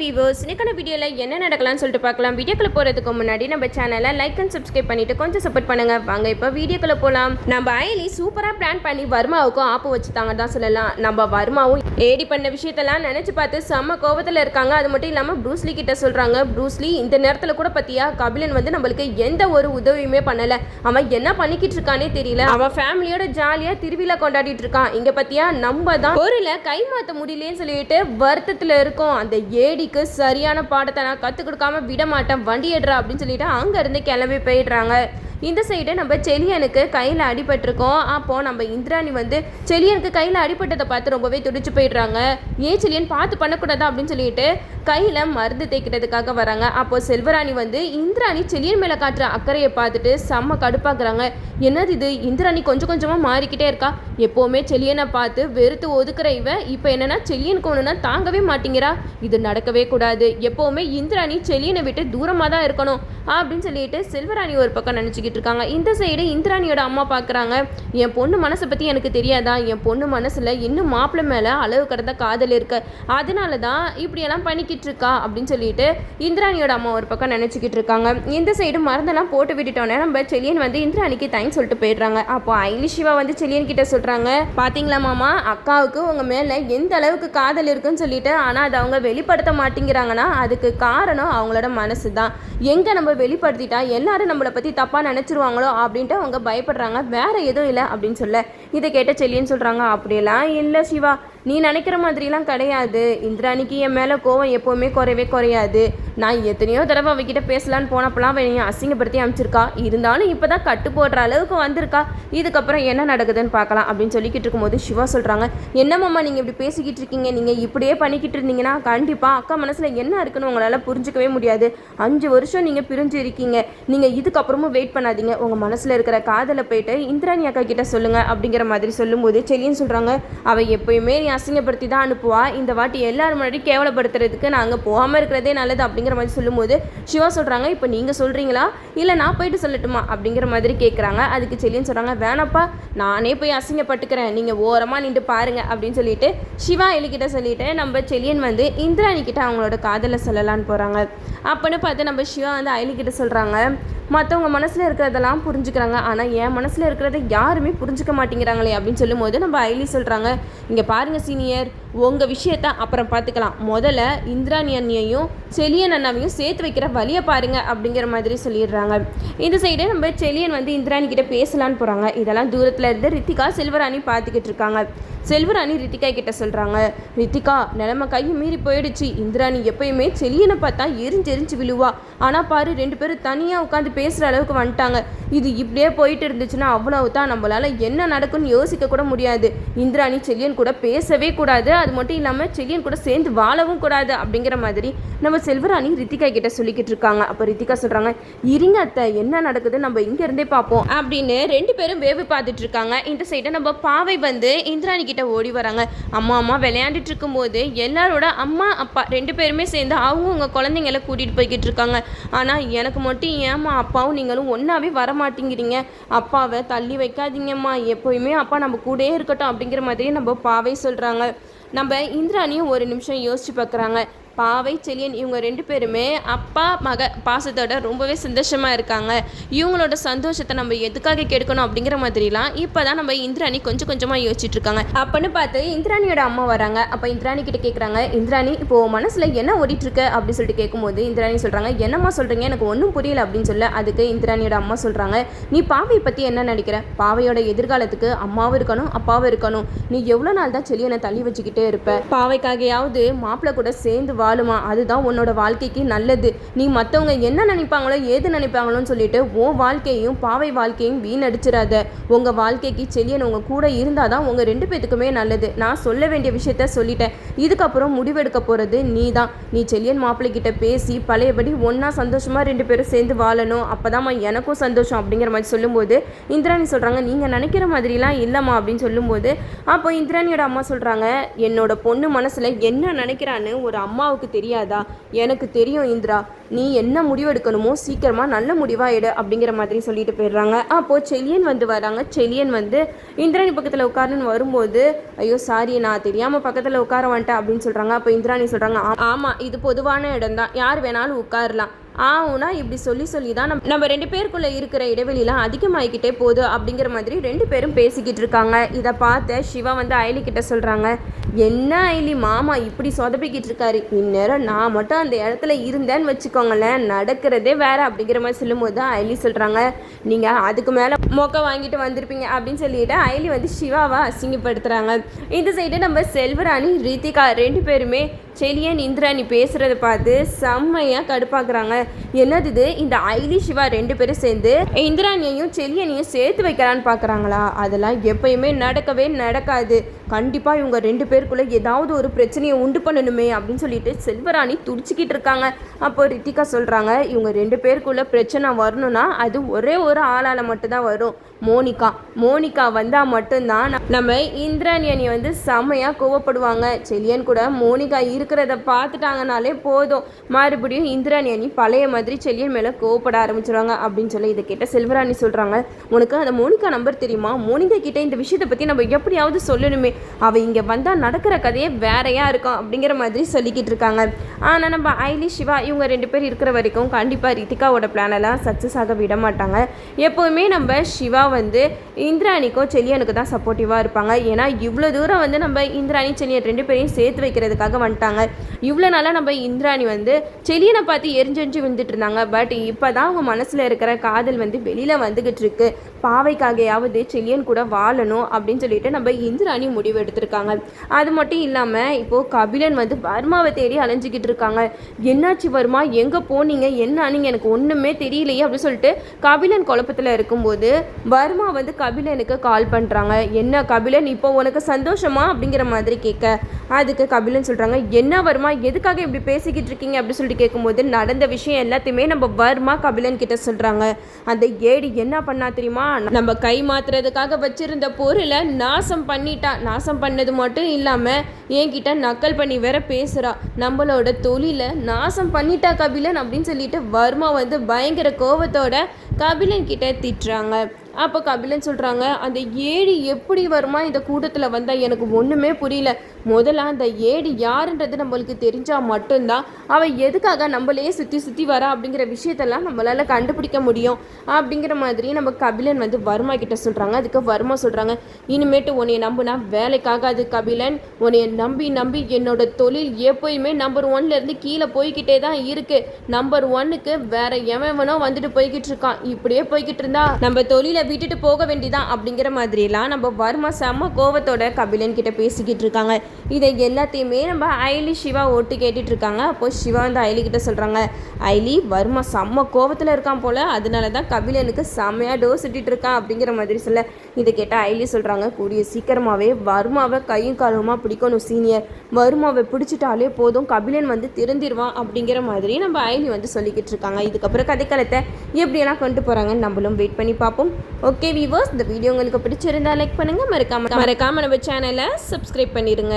Viewers இன்னைக்கான வீடியோவில் என்ன நடக்கலாம்னு சொல்லிட்டு பார்க்கலாம். வீடியோக்குள்ள போகிறதுக்கு முன்னாடி நம்ம சேனலை லைக் அண்ட் சப்ஸ்கிரைப் பண்ணிட்டு கொஞ்சம் சப்போர்ட் பண்ணுங்க. வாங்க இப்போ வீடியோக்குள்ள போகலாம் நம்ம அயலி சூப்பராக பிளான் பண்ணி வர்மாவுக்கும் ஆப்பு வச்சுட்டாங்க தான் சொல்லலாம். நம்ம வர்மாவும் ஏடி பண்ண விஷயத்தெல்லாம் நினச்சி பார்த்து செம்ம கோவத்தில் இருக்காங்க. அது மட்டும் இல்லாமல் ப்ரூஸ்லி கிட்ட சொல்கிறாங்க ப்ரூஸ்லி இந்த நேரத்தில் கூட பார்த்தியா கபிலன் வந்து நம்மளுக்கு எந்த ஒரு உதவியுமே பண்ணலை. அவன் என்ன பண்ணிக்கிட்டு இருக்கானே தெரியல. அவன் ஃபேமிலியோட ஜாலியாக திருவிழா கொண்டாடிட்டு இருக்கான். இங்கே பார்த்தியா நம்ம தான் பொருளை கை மாற்ற முடியலன்னு சொல்லிட்டு வருத்தத்தில் இருக்கோம். அந்த ஏடி ஏடிக்கு சரியான பாடத்தை நான் கற்றுக் கொடுக்காம விட மாட்டேன். வண்டி எடுறா அப்படின்னு சொல்லிட்டு அங்கேருந்து கிளம்பி போயிடுறாங்க. இந்த சைடு நம்ம செலியனுக்கு கையில் அடிபட்டிருக்கோம். அப்போது நம்ம இந்திராணி வந்து செலியனுக்கு கையில் அடிபட்டதை பார்த்து ரொம்பவே துடிச்சு போயிடுறாங்க. ஏன் செலியன் பார்த்து பண்ணக்கூடாதா? அப்படின்னு சொல்லிட்டு கையில் மருந்து தேய்க்கிறதுக்காக வராங்க. அப்போது செல்வராணி வந்து இந்திராணி செலியன் மேலே காட்டுற அக்கறையை பார்த்துட்டு செம்ம கடுப்பாக்குறாங்க. என்னது இது? இந்திராணி கொஞ்சம் கொஞ்சமாக மாறிக்கிட்டே இருக்கா? எப்போவுமே செலியனை பார்த்து வெறுத்து ஒதுக்குற இவன் இப்போ என்னென்னா செலியனுக்கு ஒன்றுனா தாங்கவே மாட்டேங்கிறா. இது நடக்கவே கூடாது. எப்போவுமே இந்திராணி செலியனை விட்டு தூரமாக தான் இருக்கணும். அப்படின்னு சொல்லிட்டு செல்வராணி ஒரு பக்கம் நினச்சிக்கிட்டு இருக்காங்க இந்த சைடு இந்திராணியோட அம்மா பார்க்குறாங்க என் பொண்ணு மனசை பற்றி எனக்கு தெரியாதா? என் பொண்ணு மனசில் இன்னும் மாப்பிள்ளை மேலே அளவு கடந்த காதல் இருக்கு. அதனால தான் இப்படியெல்லாம் பண்ணிக்கிட்டு இருக்கா அப்படின்னு சொல்லிட்டு இந்திராணியோட அம்மா ஒரு பக்கம் நினச்சிக்கிட்டு இருக்காங்க இந்த சைடு மருந்தெல்லாம் போட்டு விட்டுட்டோன்னே நம்ம செலியன் வந்து இந்திராணிக்கு தேங்க்ஸ் சொல்லிட்டு போயிடுறாங்க. அப்போ ஐலி சிவா வந்து செலியன் கிட்ட சொல்கிறாங்க பார்த்தீங்களா மாமா? அக்காவுக்கு உங்கள் மேலே எந்த அளவுக்கு காதல் இருக்குன்னு சொல்லிட்டு ஆனால் அதை அவங்க வெளிப்படுத்த மாட்டேங்கிறாங்கன்னா அதுக்கு காரணம் அவங்களோட மனசு தான். எங்கே நம்ம வெளிப்படுத்திட்டா எல்லாரும் நம்மளை பற்றி தப்பாக நினச்சிருவாங்களோ அப்படின்ட்டு அவங்க பயப்படுறாங்க. வேறு எதுவும் இல்லை அப்படின்னு சொல்ல. இதை கேட்ட செல்லின்னு சொல்கிறாங்க அப்படியெல்லாம் இல்லை சிவா. நீ நினைக்கிற மாதிரிலாம் கிடையாது. இந்திராணிக்கு என் மேலே கோவம் எப்போவுமே குறையவே குறையாது. நான் எத்தனையோ தடவை அவகிட்ட பேசலான்னு போனப்பெல்லாம் அவன் என்னை அசிங்கப்படுத்தி அமைச்சிருக்கா. இருந்தாலும் இப்போ தான் கட்டு போடுற அளவுக்கு வந்திருக்கா. இதுக்கப்புறம் என்ன நடக்குதுன்னு பார்க்கலாம் அப்படின்னு சொல்லிக்கிட்டு இருக்கும்போது சிவா சொல்கிறாங்க என்னம்மாம்மா நீங்கள் இப்படி பேசிக்கிட்டு இருக்கீங்க? நீங்கள் இப்படியே பண்ணிக்கிட்டு இருந்தீங்கன்னா கண்டிப்பாக அக்கா மனசில் என்ன இருக்குன்னு உங்களால் புரிஞ்சுக்கவே முடியாது. அஞ்சு வருஷம் நீங்கள் பிரிஞ்சு இருக்கீங்க. நீங்கள் இதுக்கப்புறமும் வெயிட் பண்ணாதீங்க. உங்கள் மனசில் இருக்கிற காதலை போயிட்டு இந்திராணி அக்கா கிட்ட சொல்லுங்கள் அப்படிங்கிற மாதிரி சொல்லும்போது செல்லின்னு சொல்கிறாங்க அவள் எப்பயுமே நீ அசிங்கப்படுத்தி தான் அனுப்புவா. இந்த வாட்டி எல்லாரும் முன்னாடி கேவலப்படுத்துறதுக்கு நாங்கள் போகாமல் இருக்கிறதே நல்லது அப்படிங்கிற மாதிரி சொல்லும்போது சிவா சொல்கிறாங்க இப்போ நீங்கள் சொல்கிறீங்களா இல்லை நான் போயிட்டு சொல்லட்டுமா? அப்படிங்கிற மாதிரி கேட்குறாங்க அதுக்கு செல்லின்னு சொல்கிறாங்க வேணாப்பா நானே போய் அசிங்கப்பட்டுக்கிறேன். நீங்கள் ஓரமாக நின்று பாருங்க அப்படின்னு சொல்லிட்டு சிவா எலிக்கிட்ட சொல்லிட்டு நம்ம செல்லியன் வந்து இந்திராணி கிட்ட அவங்களோட காதலை சொல்லலான்னு போகிறாங்க அப்போன்னு பார்த்து நம்ம சிவா வந்து அயலிக்கிட்ட சொல்கிறாங்க மற்றவங்க மனசில் இருக்கிறதெல்லாம் புரிஞ்சுக்கிறாங்க. ஆனால் என் மனசில் இருக்கிறத யாருமே புரிஞ்சுக்க மாட்டேங்கிறாங்களே அப்படின்னு சொல்லும்போது நம்ம ஐலி சொல்கிறாங்க இங்கே பாருங்க சீனியர் உங்கள் விஷயத்த அப்புறம் பார்த்துக்கலாம் முதல்ல இந்திராணி அண்ணியையும் செலியன் அண்ணாவையும் சேர்த்து வைக்கிற வழியை பாருங்க அப்படிங்கிற மாதிரி சொல்லிடுறாங்க. இந்த சைடு நம்ம செலியன் வந்து இந்திராணி கிட்ட பேசலான்னு போகிறாங்க இதெல்லாம் தூரத்தில் இருந்து ரித்திகா செல்வராணி பார்த்துக்கிட்டு இருக்காங்க. செல்வராணி ரித்திகா கிட்ட சொல்கிறாங்க ரித்திகா நிலமை கையை மீறி போயிடுச்சு. இந்திராணி எப்பயுமே செல்லியனை பார்த்தா எரிஞ்சு எரிஞ்சு விழுவா. ஆனால் பாரு ரெண்டு பேரும் தனியாக உட்காந்து பேசுகிற அளவுக்கு வந்துட்டாங்க. இது இப்படியே போயிட்டு இருந்துச்சுன்னா அவ்வளவு தான் நம்மளால் என்ன நடக்கும்னு யோசிக்க கூட முடியாது. இந்திராணி செல்லியன் கூட பேசவே கூடாது. அது மட்டும் இல்லாமல் செழியன் கூட சேர்ந்து வாழவும் கூடாது அப்படிங்கிற மாதிரி நம்ம செல்வராணி ரித்திகா கிட்ட சொல்லிக்கிட்டு இருக்காங்க. அப்போ ரித்திகா சொல்கிறாங்க இருங்க அத்தை என்ன நடக்குது? நம்ம இங்கே இருந்தே பார்ப்போம். அப்படின்னு ரெண்டு பேரும் வேவு பார்த்துட்டு இருக்காங்க. இந்த சைடை நம்ம பாவை வந்து இந்திராணி கிட்ட ஓடி வராங்க. அம்மா அம்மா விளையாண்டுட்டு இருக்கும்போது எல்லாரோட அம்மா அப்பா ரெண்டு பேருமே சேர்ந்து அவங்க உங்கள் குழந்தைங்கள கூட்டிகிட்டு போய்கிட்டு இருக்காங்க. ஆனால் எனக்கு மட்டும் ஏம்மா அப்பாவும் நீங்களும் ஒன்றாவே வர மாட்டேங்கிறீங்க அப்பாவை தள்ளி வைக்காதீங்கம்மா. எப்போயுமே அப்பா நம்ம கூடயே இருக்கட்டும் அப்படிங்கிற மாதிரி நம்ம பாவை சொல்கிறாங்க நம்ம இந்திராணியும் ஒரு நிமிஷம் யோசிச்சு பார்க்குறாங்க. பாவை செலியன் இவங்க ரெண்டு பேருமே அப்பா மக பாசத்தோட ரொம்பவே சந்தோஷமாக இருக்காங்க. இவங்களோட சந்தோஷத்தை நம்ம எதுக்காக கெடுக்கணும் அப்படிங்கிற மாதிரிலாம் இப்போ தான் நம்ம இந்திராணி கொஞ்சம் கொஞ்சமாக யோசிச்சுட்டு இருக்காங்க. அப்போன்னு பார்த்து இந்திராணியோட அம்மா வராங்க. அப்போ இந்திராணி கிட்ட கேட்குறாங்க இந்திராணி இப்போ மனசில் என்ன ஓடிட்டுருக்கு? அப்படின்னு சொல்லிட்டு கேட்கும்போது இந்திராணி சொல்கிறாங்க என்னம்மா சொல்கிறீங்க எனக்கு ஒன்றும் புரியல அப்படின்னு சொல்ல அதுக்கு இந்திராணியோட அம்மா சொல்கிறாங்க நீ பாவை பற்றி என்ன நினைக்கிற? பாவையோட எதிர்காலத்துக்கு அம்மாவும் இருக்கணும் அப்பாவும் இருக்கணும். நீ எவ்வளோ நாள் தான் செலியனை தள்ளி வச்சுக்கிட்டே இருப்ப? பாவைக்காகையாவது மாப்பிள்ளை கூட சேர்ந்து வாழுமா? அதுதான் உன்னோட வாழ்க்கைக்கு நல்லது. நீ மற்றவங்க என்ன நினைப்பாங்களோ ஏது நினைப்பாங்களோன்னு சொல்லிட்டு உன் வாழ்க்கையும் பாவை வாழ்க்கையும் வீணடிச்சிடாத. உங்கள் வாழ்க்கைக்கு செல்லியன் உங்கள் கூட இருந்தால் தான் உங்கள் ரெண்டு பேத்துக்குமே நல்லது. நான் சொல்ல வேண்டிய விஷயத்த சொல்லிட்டேன். இதுக்கப்புறம் முடிவெடுக்க போகிறது நீ தான் நீ செல்லியன் மாப்பிள்ளை கிட்ட பேசி பழையபடி ஒன்றா சந்தோஷமாக ரெண்டு பேரும் சேர்ந்து வாழணும். அப்போதாம்மா எனக்கும் சந்தோஷம் அப்படிங்கிற மாதிரி சொல்லும்போது இந்திராணி சொல்கிறாங்க நீங்கள் நினைக்கிற மாதிரிலாம் இல்லைம்மா அப்படின்னு சொல்லும்போது அப்போ இந்திராணியோட அம்மா சொல்கிறாங்க என்னோட பொண்ணு மனசில் என்ன நினைக்கிறான்னு ஒரு அம்மா இந்திராவுக்கு தெரியாதா? எனக்கு தெரியும் இந்திரா. நீ என்ன முடிவு எடுக்கணுமோ சீக்கிரமாக நல்ல முடிவாக எடு அப்படிங்கிற மாதிரி சொல்லிட்டு போயிடுறாங்க. அப்போது செலியன் வந்து வராங்க. செலியன் வந்து இந்திராணி பக்கத்தில் உட்காருன்னு வரும்போது ஐயோ சாரி நான் தெரியாமல் பக்கத்தில் உட்கார வந்துட்டேன் அப்படின்னு சொல்கிறாங்க அப்போ இந்திராணி சொல்கிறாங்க ஆமாம் இது பொதுவான இடம் தான் யார் வேணாலும் உட்காரலாம். ஆவுனா இப்படி சொல்லி சொல்லி தான் நம்ம நம்ம ரெண்டு பேருக்குள்ளே இருக்கிற இடைவெளிலாம் அதிகமாகிக்கிட்டே போகுது அப்படிங்கிற மாதிரி ரெண்டு பேரும் பேசிக்கிட்டு இருக்காங்க. இதை பார்த்த சிவா வந்து அயலி கிட்ட சொல்கிறாங்க என்ன அயலி மாமா இப்படி சொதப்பிக்கிட்டு இருக்காரு? இந்நேரம் நான் மட்டும் அந்த இடத்துல இருந்தேன்னு வச்சுக்கோங்களேன் நடக்கிறதே வேற அப்படிங்கிற மாதிரி சொல்லும்போது தான் அயலி சொல்கிறாங்க நீங்கள் அதுக்கு மேலே மொக்க வாங்கிட்டு வந்திருப்பீங்க அப்படின்னு சொல்லிட்டு அயலி வந்து சிவாவை அசிங்கப்படுத்துகிறாங்க இந்த சைடு நம்ம செல்வராணி ரித்திகா ரெண்டு பேருமே செலியன் இந்திராணி பேசுகிறத பார்த்து செம்மையாக கடுப்பாக்குறாங்க. என்னது இது? இந்த ஐலி சிவா ரெண்டு பேரும் சேர்ந்து இந்திராணியையும் செலியனையும் சேர்த்து வைக்கலான்னு பார்க்குறாங்களா அதெல்லாம் எப்பயுமே நடக்கவே நடக்காது. கண்டிப்பாக இவங்க ரெண்டு பேருக்குள்ளே ஏதாவது ஒரு பிரச்சனையை உண்டு பண்ணணுமே அப்படின்னு சொல்லிட்டு செல்வராணி துடிச்சிக்கிட்டு இருக்காங்க. அப்போ ரித்திகா சொல்கிறாங்க இவங்க ரெண்டு பேருக்குள்ள பிரச்சனை வரணும்னா அது ஒரே ஒரு ஆளால் மட்டும்தான் வரும். மோனிகா. மோனிகா வந்தால் மட்டும்தான் நம்ம இந்திராணியனி வந்து செம்மையாக கோவப்படுவாங்க. செல்லியன் கூட மோனிகா இருக்கிறத பார்த்துட்டாங்கனாலே போதும். மறுபடியும் இந்திராணி அணி பழைய மாதிரி செல்லியன் மேலே கோவப்பட ஆரம்பிச்சிருவாங்க அப்படின்னு சொல்லி இதை கேட்ட செல்வராணி சொல்கிறாங்க உனக்கு அந்த மோனிகா நம்பர் தெரியுமா? மோனிகா கிட்டே இந்த விஷயத்தை பற்றி நம்ம எப்படியாவது சொல்லணுமே. அவள் இங்கே வந்தால் நடக்கிற கதையே வேறையாக இருக்கும் அப்படிங்கிற மாதிரி சொல்லிக்கிட்டு இருக்காங்க. ஆனால் நம்ம ஐலி சிவா இவங்க ரெண்டு பேர் இருக்கிற வரைக்கும் கண்டிப்பாக ரித்திகாவோட பிளானெல்லாம் சக்ஸஸ் ஆக விட மாட்டாங்க. எப்போவுமே நம்ம சிவா வந்து இந்திராணிக்கும் செலியனுக்கு தான் சப்போர்ட்டிவாக இருப்பாங்க. ஏன்னா இவ்வளோ தூரம் வந்து நம்ம இந்திராணி செலியன் ரெண்டு பேரையும் சேர்த்து வைக்கிறதுக்காக வந்துட்டாங்க. இவ்வளோ நாளாக நம்ம இந்திராணி வந்து செலியனை பார்த்து எரிஞ்செரிஞ்சு விழுந்துட்டு இருந்தாங்க. பட் இப்போ தான் அவங்க மனசில் இருக்கிற காதல் வந்து வெளியில் வந்துக்கிட்டு இருக்கு. பாவைக்காகையாவது செழியன் கூட வாழணும் அப்படின்னு சொல்லிட்டு நம்ம இந்திராணி முடிவு எடுத்திருக்காங்க. அது மட்டும் இல்லாமல் இப்போது கபிலன் வந்து வர்மாவை தேடி அலைஞ்சிக்கிட்டு இருக்காங்க. என்னாச்சு வர்மா? எங்கே போனீங்க? என்ன எனக்கு ஒன்றுமே தெரியலையே அப்படின்னு சொல்லிட்டு கபிலன் குழப்பத்தில் இருக்கும்போது வர்மா வந்து கபிலனுக்கு கால் பண்ணுறாங்க என்ன கபிலன் இப்போ உனக்கு சந்தோஷமா? அப்படிங்கிற மாதிரி கேட்க. அதுக்கு கபிலன் சொல்கிறாங்க என்ன வர்மா? எதுக்காக இப்படி பேசிக்கிட்டு இருக்கீங்க? அப்படின்னு சொல்லிட்டு கேட்கும்போது நடந்த விஷயம் எல்லாத்தையுமே நம்ம வர்மா கபிலன் கிட்ட சொல்கிறாங்க அந்த ஏடி என்ன பண்ணா தெரியுமா? நம்ம கை மாத்துறதுக்காக வச்சிருந்த பொருளை நாசம் பண்ணிட்டா நாசம் பண்ணது மட்டும் இல்லாமல் என்கிட்ட நக்கல் பண்ணி வேற பேசுகிறா நம்மளோட தொழிலை நாசம் பண்ணிட்டா கபிலன் அப்படின்னு சொல்லிட்டு வர்மா வந்து பயங்கர கோபத்தோட கபிலன் கிட்ட திட்டுறாங்க. அப்போ கபிலன் சொல்கிறாங்க அந்த ஏடி எப்படி வருமா? இந்த கூட்டத்தில் வந்தால் எனக்கு ஒன்றுமே புரியல. முதல்ல அந்த ஏடி யாருன்றது நம்மளுக்கு தெரிஞ்சால் மட்டும்தான். அவள் எதுக்காக நம்மளையே சுற்றி சுற்றி வரா அப்படிங்கிற விஷயத்தெல்லாம் நம்மளால் கண்டுபிடிக்க முடியும். அப்படிங்கிற மாதிரி நம்ம கபிலன் வந்து வர்மா கிட்ட சொல்கிறாங்க அதுக்கு வர்மா சொல்கிறாங்க இனிமேட்டு உன்னைய நம்புனா வேலைக்காகாது கபிலன். உன்னைய நம்பி நம்பி என்னோட தொழில் எப்போயுமே நம்பர் ஒன்லேருந்து கீழே போய்கிட்டே தான் இருக்குது நம்பர் ஒன்னுக்கு வேற எவனோ வந்துட்டு போய்கிட்டு இருக்கான். இப்படியே போய்கிட்டு இருந்தா நம்ம தொழிலை விட்டுட்டு போக வேண்டிதான் அப்படிங்கிற மாதிரிலாம் நம்ம வர்மா செம்ம கோவத்தோட கபிலன் கிட்ட பேசிக்கிட்டு இருக்காங்க. இதை எல்லாத்தையுமே நம்ம ஐலி சிவா ஓட்டு கேட்டுட்டு இருக்காங்க. அப்போ சிவா வந்து ஐலி கிட்ட சொல்கிறாங்க ஐலி வர்மா செம்ம கோவத்தில் இருக்கான் போல. அதனால தான் கபிலனுக்கு செம்மையாக டோஸ் இட்டுட்டு இருக்கான் அப்படிங்கிற மாதிரி சொல்ல. இதை கேட்டால் ஐலி சொல்கிறாங்க கூடிய சீக்கிரமாகவே வர்மாவை கையும் காலமாக பிடிக்கணும் சீனியர் வர்மாவை பிடிச்சிட்டாலே போதும் கபிலன் வந்து திருந்திடுவான் அப்படிங்கிற மாதிரி நம்ம ஐலி வந்து சொல்லிக்கிட்டு இருக்காங்க. இதுக்கப்புறம் கதைக்களத்தை எப்படியெல்லாம் கொண்டு போகிறாங்கன்னு நம்மளும் வெயிட் பண்ணி பார்ப்போம். ஓகே வீவர்ஸ் இந்த வீடியோ உங்களுக்கு பிடிச்சிருந்தா லைக் பண்ணுங்கள் மறக்காம மறக்காமல் நம்ம சேனலை சப்ஸ்கிரைப் பண்ணிடுங்க.